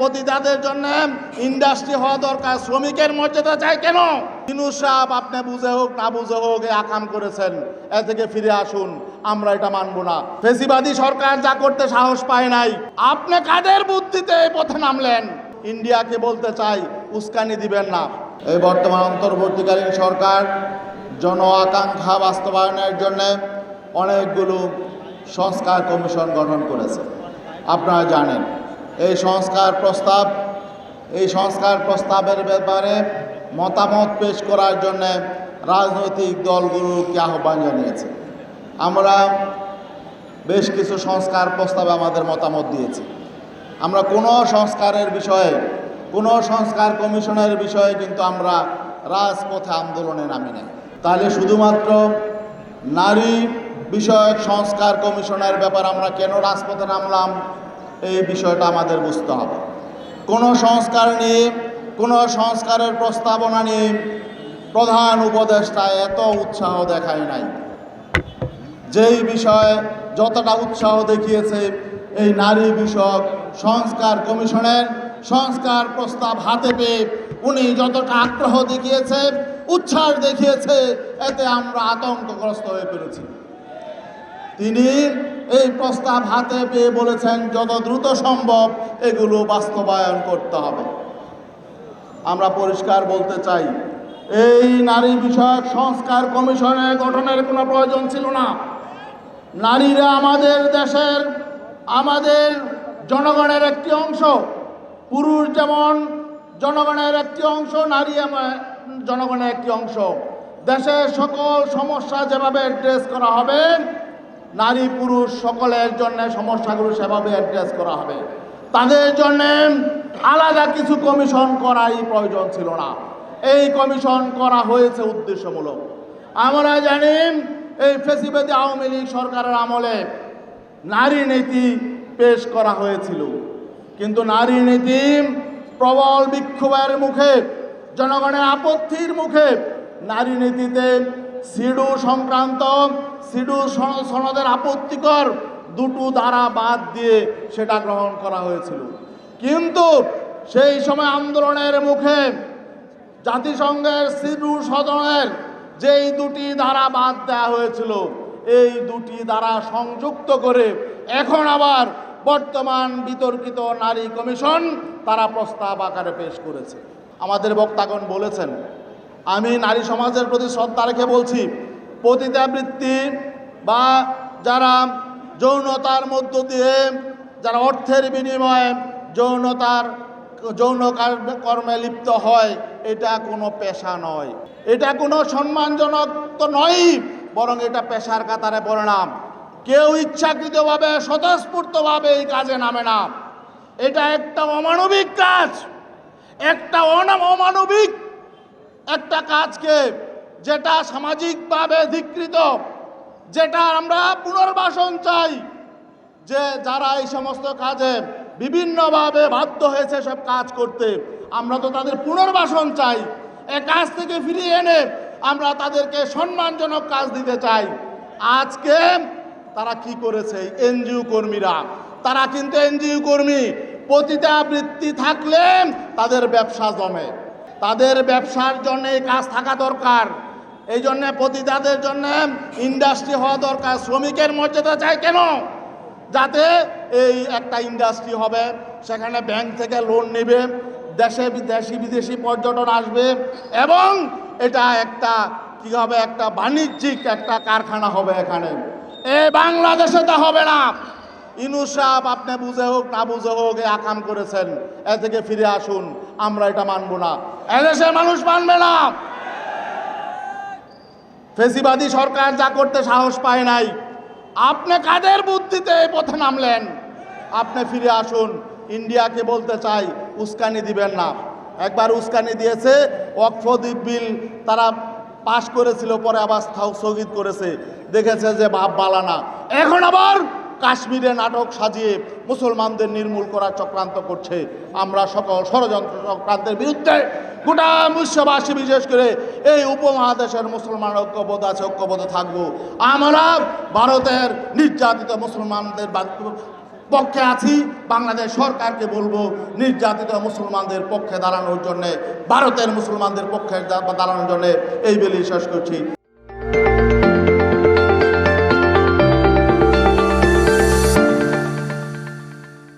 পতিতাদের জন্য ইন্ডাস্ট্রি হওয়া দরকার। শ্রমিকের মর্যাদা চাই কেন? ইনুস সাহেব, আপনি বুঝে হোক, না বুঝে হোক, এ আকাম করেছেন। এ থেকে ফিরে আসুন, আমরা এটা মানব না। ফেসিবাদী সরকার যা করতে সাহস পায় নাই, আপনি কাদের বুদ্ধিতে এই পথে নামলেন? ইন্ডিয়াকে বলতে চাই, উস্কানি দিবেন না। এই বর্তমান অন্তর্বর্তীকালীন সরকার জন আকাঙ্ক্ষা বাস্তবায়নের জন্য অনেকগুলো সংস্কার কমিশন গঠন করেছে। আপনারা জানেন এই সংস্কার প্রস্তাব, এই সংস্কার প্রস্তাবের ব্যাপারে মতামত পেশ করার জন্য রাজনৈতিক দলগুলোকে আহ্বান জানিয়েছে। আমরা বেশ কিছু সংস্কার প্রস্তাবে আমাদের মতামত দিয়েছি। আমরা কোনো সংস্কারের বিষয়ে, কোনো সংস্কার কমিশনের বিষয়ে কিন্তু আমরা রাজপথে আন্দোলনে নামি নাই। তাহলে শুধুমাত্র নারী বিষয়ক সংস্কার কমিশনের ব্যাপার আমরা কেন রাজপথে নামলাম? এই বিষয়টা আমাদের বুঝতে হবে। কোনো সংস্কার নিয়ে কোনো সংস্কারের প্রস্তাবনা নিয়ে প্রধান উপদেষ্টা এত উৎসাহ দেখায় নাই। যেই বিষয়ে যতটা উৎসাহ দেখিয়েছে, এই নারী বিষয়ক সংস্কার কমিশনের সংস্কার প্রস্তাব হাতে পেয়ে উনি যতটা আগ্রহ দেখিয়েছে, উচ্ছ্বাস দেখিয়েছে, এতে আমরা আতঙ্কগ্রস্ত হয়ে পড়েছি। তিনি এই প্রস্তাব হাতে পেয়ে বলেছেন, যত দ্রুত সম্ভব এগুলো বাস্তবায়ন করতে হবে। আমরা পরিষ্কার বলতে চাই, এই নারী বিষয়ক সংস্কার কমিশনের গঠনের কোনো প্রয়োজন ছিল না। নারীরা আমাদের দেশের, আমাদের জনগণের একটি অংশ। পুরুষ যেমন জনগণের একটি অংশ, নারী জনগণের একটি অংশ। দেশের সকল সমস্যা যেভাবে অ্যাড্রেস করা হবে নারী, পুরুষ, সকলের জন্য সমস্যাগুলো সেভাবে অ্যাড্রেস করা হবে। তাদের জন্য আলাদা কিছু কমিশন করাই প্রয়োজন ছিল না। এই কমিশন করা হয়েছে উদ্দেশ্যমূলক। আমরা জানি এই ফেসিবাদী আওয়ামী লীগ সরকারের আমলে নারী নীতি পেশ করা হয়েছিল। কিন্তু নারী নীতি প্রবল বিক্ষোভের মুখে, জনগণের আপত্তির মুখে নারী নীতিতে সিডু সংক্রান্ত, সিডু সন- সনদের আপত্তিকর দুটো ধারা বাদ দিয়ে সেটা গ্রহণ করা হয়েছিল। কিন্তু সেই সময় আন্দোলনের মুখে জাতিসংঘের সিডু সদনের যেই দুটি ধারা বাদ দেওয়া হয়েছিল, এই দুটি দ্বারা সংযুক্ত করে এখন আবার বর্তমান বিতর্কিত নারী কমিশন তারা প্রস্তাব আকারে পেশ করেছে। আমাদের বক্তাগণ বলেছেন আমি নারী সমাজের প্রতি শ্রদ্ধা রেখে বলছি পতিতাবৃত্তি বা যারা যৌনতার মধ্য দিয়ে, যারা অর্থের বিনিময়ে যৌনতার, যৌন কার- কর্মে লিপ্ত হয়, এটা কোনো পেশা নয়। এটা কোনো সম্মানজনক তো নয়, বরং এটা পেশার কাতারে পরিণাম। কেউ ইচ্ছাকৃতভাবে, স্বতঃস্ফূর্তভাবে এই কাজে নামে না। এটা একটা অমানবিক কাজ। একটা অনাম অমানবিক একটা কাজকে যেটা সামাজিকভাবে ধিকৃত যেটা আমরা পুনর্বাসন চাই, যে যারা এই সমস্ত কাজে বিভিন্নভাবে বাধ্য হয়েছে সব কাজ করতে, আমরা তো তাদের পুনর্বাসন চাই। এ কাজ থেকে ফিরিয়ে এনে আমরা তাদেরকে সম্মানজনক কাজ দিতে চাই। আজকে তারা কি করেছে? এনজিও কর্মীরা। তারা কিন্তু এনজিও কর্মী। পতিতাবৃত্তি থাকলে তাদের ব্যবসা জমে। তাদের ব্যবসার জন্য এই কাজ থাকা দরকার। এই জন্য পতিতাদের জন্য ইন্ডাস্ট্রি হওয়া দরকার। শ্রমিকের মর্যাদা চাই কেন? যাতে এই একটা ইন্ডাস্ট্রি হবে, সেখানে ব্যাংক থেকে লোন নেবে, দেশে বিদেশি বিদেশি পর্যটন আসবে এবং এটা একটা কি হবে? একটা বাণিজ্যিক একটা কারখানা হবে এখানে। এ বাংলাদেশে তা হবে না। ইনুস সাহেব, আপনি বুঝে হোক, না বুঝে হোক, এ আকাম করেছেন। এ থেকে ফিরে আসুন, আমরা এটা মানব না। এদেশের মানুষ মানবে না। ফেসিবাদী সরকার যা করতে সাহস পায় নাই। আপনি কাদের বুদ্ধিতে এই পথে নামলেন? আপনি ফিরে আসুন, ইন্ডিয়াকে বলতে চাই, উস্কানি দিবেন না। একবার উস্কানি দিয়েছে অক্ষদ্বীপ বিল তারা পাশ করেছিল, পরে আবার স্থগিত করেছে। দেখেছে যে ভাব বালানা এখন আবার কাশ্মীরে নাটক সাজিয়ে মুসলমানদের নির্মূল করার চক্রান্ত করছে। আমরা সকল ষড়যন্ত্র চক্রান্তের বিরুদ্ধে গোটা বিশ্ববাসী বিশেষ করে এই উপমহাদেশের মুসলমান ঐক্যবোধ আছে ঐক্যবোধ থাকব। আমরা ভারতের নির্যাতিত মুসলমানদের পক্ষে আছি, বাংলাদেশ সরকারকে বলব নির্যাতিত মুসলমানদের পক্ষে দাঁড়ানোর জন্যে, ভারতের মুসলমানদের পক্ষে দাঁড়ানোর জন্যে এই বেলি শেষ করছি।